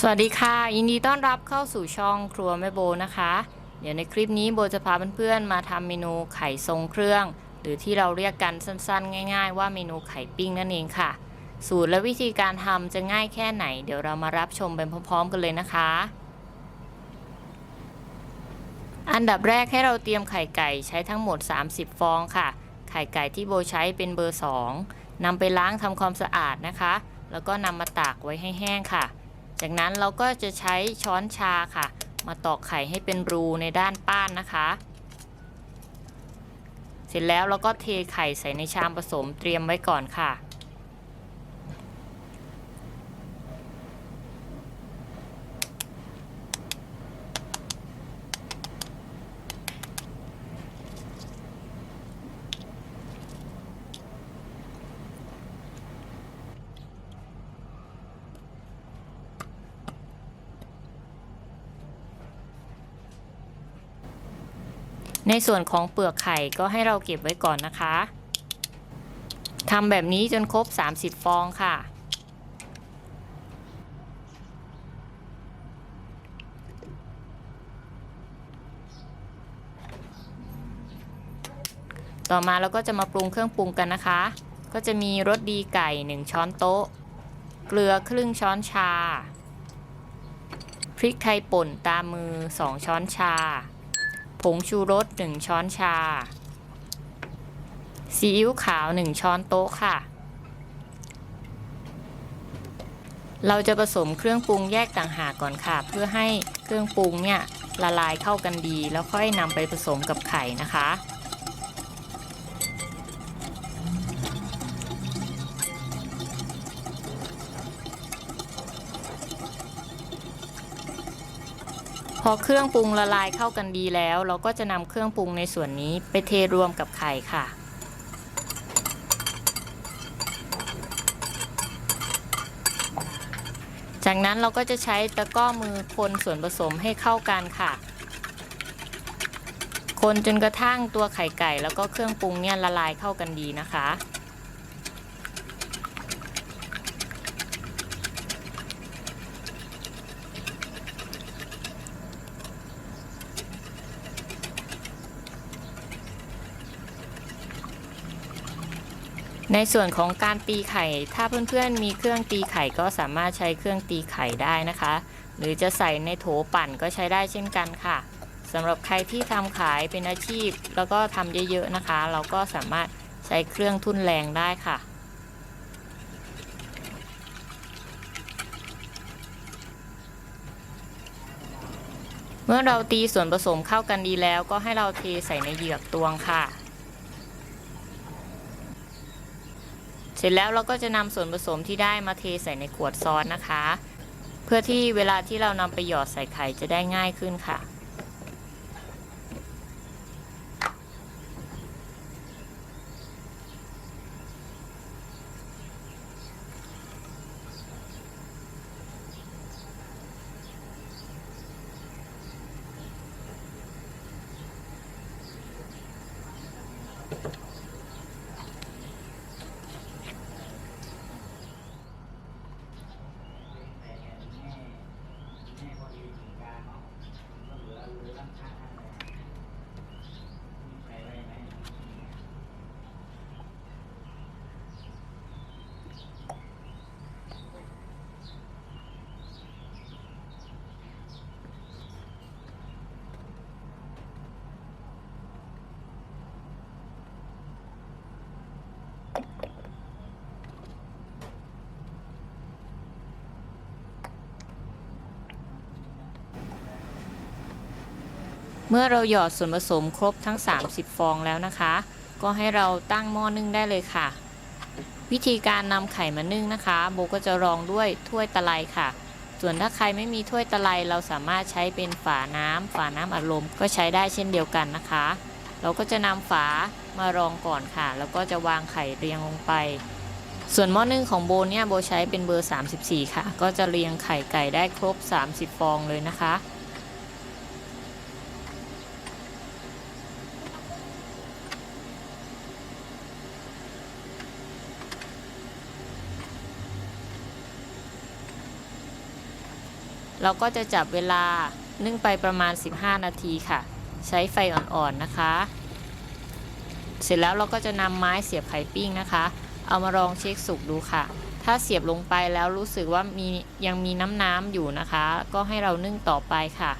สวัสดีค่ะ ยินดีต้อนรับเข้าสู่ช่องครัวแม่โบนะคะ เดี๋ยวในคลิปนี้โบจะพาเพื่อนๆมาทำเมนูไข่ทรงเครื่อง หรือที่เราเรียกกันสั้นๆ ง่าย ๆ ว่าเมนูไข่ปิ้งนั่นเองค่ะ สูตรและวิธีการทำจะง่ายแค่ไหน เดี๋ยวเรามารับชมไปพร้อมๆ กันเลยนะคะ อันดับแรกให้เราเตรียมไข่ไก่ใช้ทั้งหมด 30 ฟองค่ะ ไข่ไก่ที่โบใช้เป็นเบอร์ 2นำไปล้างทำความสะอาดนะคะ แล้วก็นำมาตากไว้ให้แห้งค่ะ จากนั้นเราก็จะใช้ช้อนชาค่ะ มาตอกไข่ให้เป็นรูในด้านป้านนะคะ เสร็จแล้วเราก็เทไข่ใส่ในชามผสมเตรียมไว้ก่อนค่ะ ในส่วนของเปลือกไข่ก็ให้เราเก็บไว้ก่อนนะคะทำแบบนี้จนครบ 30 ฟองค่ะ ต่อมาเราก็จะมาปรุงเครื่องปรุงกันนะคะ ก็จะมีรสดีไก่ 1 ช้อนโต๊ะ เกลือครึ่งช้อนชา พริกไทยป่นตามมือ 2 ช้อนชา ผงชูรส 1 ช้อนชา ซีอิ๊วขาว 1 ช้อนโต๊ะค่ะ เราจะผสมเครื่องปรุงแยกต่างหากก่อนค่ะ เพื่อให้เครื่องปรุงเนี่ยละลายเข้ากันดี แล้วค่อยนำไปผสมกับไข่นะคะ พอเครื่องปรุงละลายเข้ากันดีแล้ว เราก็จะนำเครื่องปรุงในส่วนนี้ไปเทรวมกับไข่ค่ะ จากนั้นเราก็จะใช้ตะก้อมือคนส่วนผสมให้เข้ากันค่ะ คนจนกระทั่งตัวไข่ไก่แล้วก็เครื่องปรุงเนี่ยละลายเข้ากันดีนะคะ ในส่วนของการตีไข่ ถ้าเพื่อนๆมีเครื่องตีไข่ก็สามารถใช้เครื่องตีไข่ได้นะคะ หรือจะใส่ในโถปั่นก็ใช้ได้เช่นกันค่ะสำหรับใครที่ทำขายเป็นอาชีพ แล้วก็ทำเยอะๆนะคะ เราก็สามารถใช้เครื่องทุ่นแรงได้ค่ะเมื่อเราตีส่วนผสมเข้ากันดีแล้วก็ให้เราเทใส่ในเหยือกตวงค่ะ เสร็จแล้วเราก็จะนำส่วนผสมที่ได้มาเทใส่ในขวดซอสนะคะ เพื่อที่เวลาที่เรานำไปหยอดใส่ไข่จะได้ง่ายขึ้นค่ะ เมื่อเราหยอดส่วนผสมครบทั้ง 30 ฟองแล้วนะคะ ก็ให้เราตั้งหม้อนึ่งได้เลยค่ะ วิธีการนำไข่มานึ่งนะคะ โบก็จะรองด้วยถ้วยตะไลค่ะ ส่วนถ้าใครไม่มีถ้วยตะไลเราสามารถใช้เป็นฝาน้ำฝาน้ำอัดลมก็ใช้ได้เช่นเดียวกันนะคะ เราก็จะนำฝามารองก่อนค่ะ แล้วก็จะวางไข่เรียงลงไป ส่วนหม้อนึ่งของโบเนี่ยโบใช้เป็นเบอร์ 34 ค่ะ ก็จะเรียงไข่ไก่ได้ครบ 30 ฟองเลยนะคะ เราก็จะจับเวลานึ่งไปประมาณ 15 นาทีค่ะ ใช้ไฟอ่อนๆนะคะ เสร็จแล้วเราก็จะนำไม้เสียบไข่ปิ้งนะคะ เอามาลองเช็คสุกดูค่ะ ถ้าเสียบลงไปแล้วรู้สึกว่ามียังมีน้ำน้ำอยู่นะคะ ก็ให้เรานึ่งต่อไปค่ะ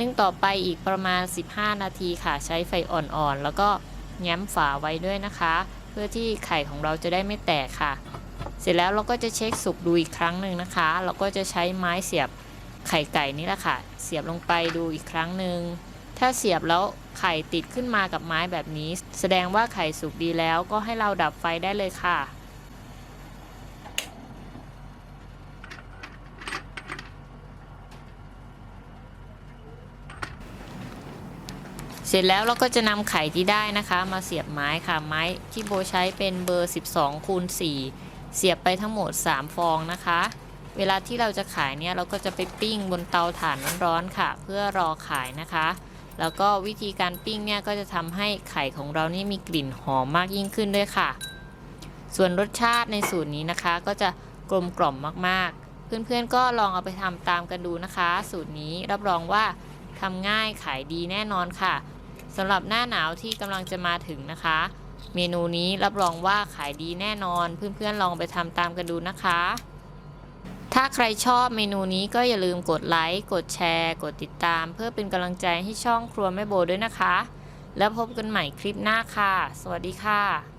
นึ่งต่อไปอีกประมาณ 15 นาทีค่ะ ใช้ไฟอ่อนๆ แล้วก็แง้มฝาไว้ด้วยนะคะ เพื่อที่ไข่ของเราจะได้ไม่แตกค่ะ เสร็จแล้วเราก็จะเช็คสุกดูอีกครั้งหนึ่งนะคะ เราก็จะใช้ไม้เสียบ ไข่ไก่นี่แหละค่ะ เสียบลงไปดูอีกครั้งหนึ่งถ้าเสียบแล้วไข่ติดขึ้นมากับไม้แบบนี้ แสดงว่าไข่สุกดีแล้วก็ให้เราดับไฟได้เลยค่ะ เสร็จแล้วเราก็จะนำไข่ที่ได้นะคะ มาเสียบไม้ค่ะ ไม้ที่โบใช้เป็นเบอร์ 12คูณ4เสียบไปทั้งหมด 3 ฟองนะคะ เวลาที่เราจะขายเนี่ยเราก็จะไปปิ้งบนเตาถ่านร้อนๆค่ะ เพื่อรอขายนะคะ แล้วก็วิธีการปิ้งเนี่ยก็จะทำให้ไข่ของเรานี่มีกลิ่นหอมมากยิ่งขึ้นด้วยค่ะ ส่วนรสชาติในสูตรนี้นะคะ ก็จะกลมกล่อมมากๆ เพื่อนๆก็ลองเอาไปทำตามกันดูนะคะ สูตรนี้รับรองว่าทำง่ายขายดีแน่นอนค่ะสำหรับหน้าหนาวที่กำลังจะมาถึงนะคะ เมนูนี้รับรองว่าขายดีแน่นอน เพื่อนๆลองไปทำตามกันดูนะคะ ถ้าใครชอบเมนูนี้ก็อย่าลืมกดไลค์ กดแชร์ กดติดตาม เพื่อเป็นกำลังใจให้ช่องครัวแม่โบด้วยนะคะ แล้วพบกันใหม่คลิปหน้าค่ะ สวัสดีค่ะ